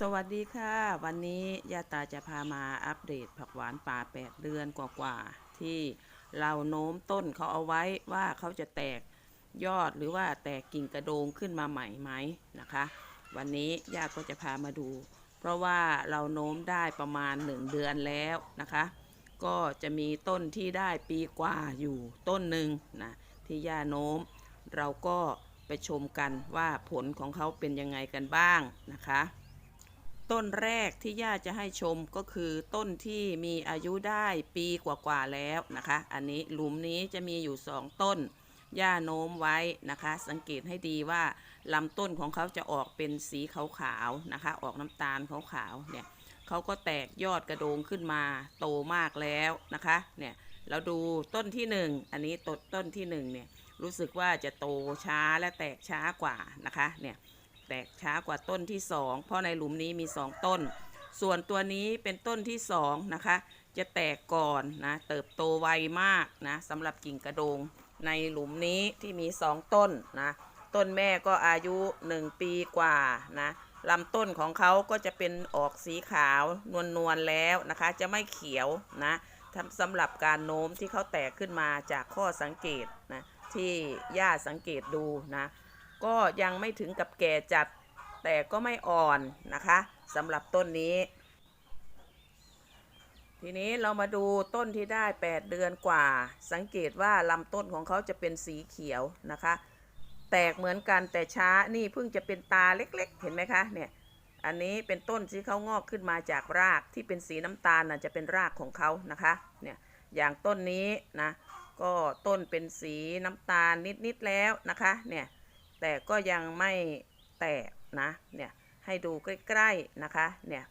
สวัสดีค่ะ วันนี้ยาตาจะพามาอัปเดตผักหวานป่า 8 เดือนกว่าๆที่เราโน้มต้นเขาเอาไว้ว่าเขาจะแตกยอดหรือว่าแตกกิ่งกระโดงขึ้นมาใหม่ไหมนะคะ วันนี้ยาก็จะพามาดู เพราะว่าเราโน้มได้ประมาณ 1 เดือนแล้วนะคะ ก็จะมีต้นที่ได้ปีกว่าอยู่ต้นหนึ่งนะที่ย่าโน้ม เราก็ไปชมกันว่าผลของเขาเป็นยังไงกันบ้างนะคะ ต้นแรกที่ย่าจะให้ชมก็คือต้นที่มีอายุได้ปีกว่าๆแล้วนะคะ อันนี้หลุมนี้จะมีอยู่สองต้น ย่าโน้มไว้นะคะ สังเกตให้ดีว่าลำต้นของเขาจะออกเป็นสีขาวๆนะคะ ออกน้ำตาลขาวๆเนี่ยเขาก็แตกยอดกระโดงขึ้นมาโตมากแล้วนะคะเนี่ยเราดูต้นที่หนึ่งอันนี้ต้นต้นที่หนึ่งเนี่ยรู้สึกว่าจะโตช้าและแตกช้ากว่านะคะเนี่ย แตกช้ากว่าต้นที่สองเพราะในหลุมนี้มีสองต้น ส่วนตัวนี้เป็นต้นที่สองนะคะ จะแตกก่อนนะเติบโตไวมากนะสำหรับกิ่งกระโดง ในหลุมนี้ที่มีสองต้นนะต้นแม่ก็อายุหนึ่งปีกว่านะลำต้นของเขาก็จะเป็นออกสีขาวนวลนวลๆแล้วนะคะ จะไม่เขียวนะสำหรับการโน้มที่เขาแตกขึ้นมาจากข้อสังเกตนะที่ย่าสังเกตดูนะ ก็ยังไม่ถึงกับแก่จัด แต่ก็ไม่อ่อนนะคะสำหรับต้นนี้ ทีนี้เรามาดูต้นที่ได้ 8 เดือนกว่า สังเกตว่าลำต้นของเขาจะเป็นสีเขียวนะคะ แตกเหมือนกันแต่ช้านี่เพิ่งจะเป็นตาเล็กๆ เห็นไหมคะเนี่ยอันนี้เป็นต้นที่เขางอกขึ้นมาจากรากที่เป็นสีน้ำตาลน่ะจะเป็นรากของเขานะคะเนี่ยอย่างต้นนี้นะก็ต้นเป็นสีน้ำตาลนิด ๆ แล้วนะคะเนี่ย แต่ก็ยังไม่แตกนะเนี่ยให้ดูใกล้ๆนะคะเนี่ย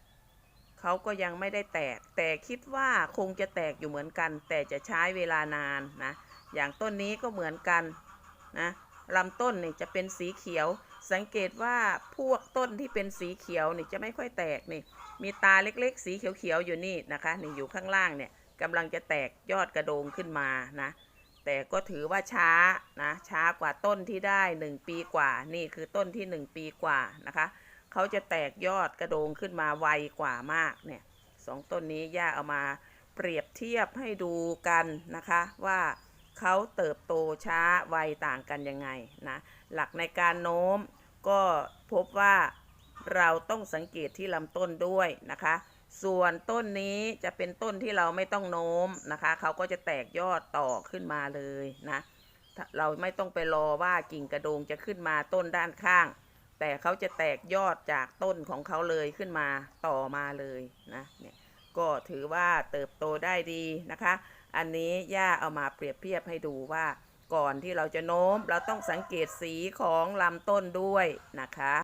เขาก็ยังไม่ได้แตก แต่คิดว่าคงจะแตกอยู่เหมือนกัน แต่จะใช้เวลานานนะอย่างต้นนี้ก็เหมือนกันนะลำต้นนี่จะเป็นสีเขียว สังเกตว่าพวกต้นที่เป็นสีเขียวนี่จะไม่ค่อยแตกนี่ มีตาเล็กๆ สีเขียวๆอยู่นี่นะคะนี่อยู่ข้างล่างเนี่ยกำลังจะแตกยอดกระโดงขึ้นมานะ แต่ก็ถือว่าช้านะช้ากว่าต้นที่ได้ 1 ปีกว่า นี่คือต้นที่ 1 ปีกว่านะคะเขาจะแตกยอดกระโดงขึ้นมาไวกว่ามากเนี่ยสองต้นนี้ย่าเอามาเปรียบเทียบให้ดูกันนะคะว่าเขาเติบโตช้าไวต่างกันยังไงนะหลักในการโน้มก็พบว่าเราต้องสังเกตที่ลำต้นด้วยนะคะ ส่วนต้นนี้จะเป็นต้นที่เราไม่ต้องโน้มนะคะ เขาก็จะแตกยอดต่อขึ้นมาเลยนะ เราไม่ต้องไปรอว่ากิ่งกระโดงจะขึ้นมาต้นด้านข้าง แต่เขาจะแตกยอดจากต้นของเขาเลยขึ้นมาต่อมาเลยนะเนี่ยก็ถือว่าเติบโตได้ดีนะคะ อันนี้ย่าเอามาเปรียบเทียบให้ดูว่าก่อนที่เราจะโน้ม เราต้องสังเกตสีของลำต้นด้วยนะคะ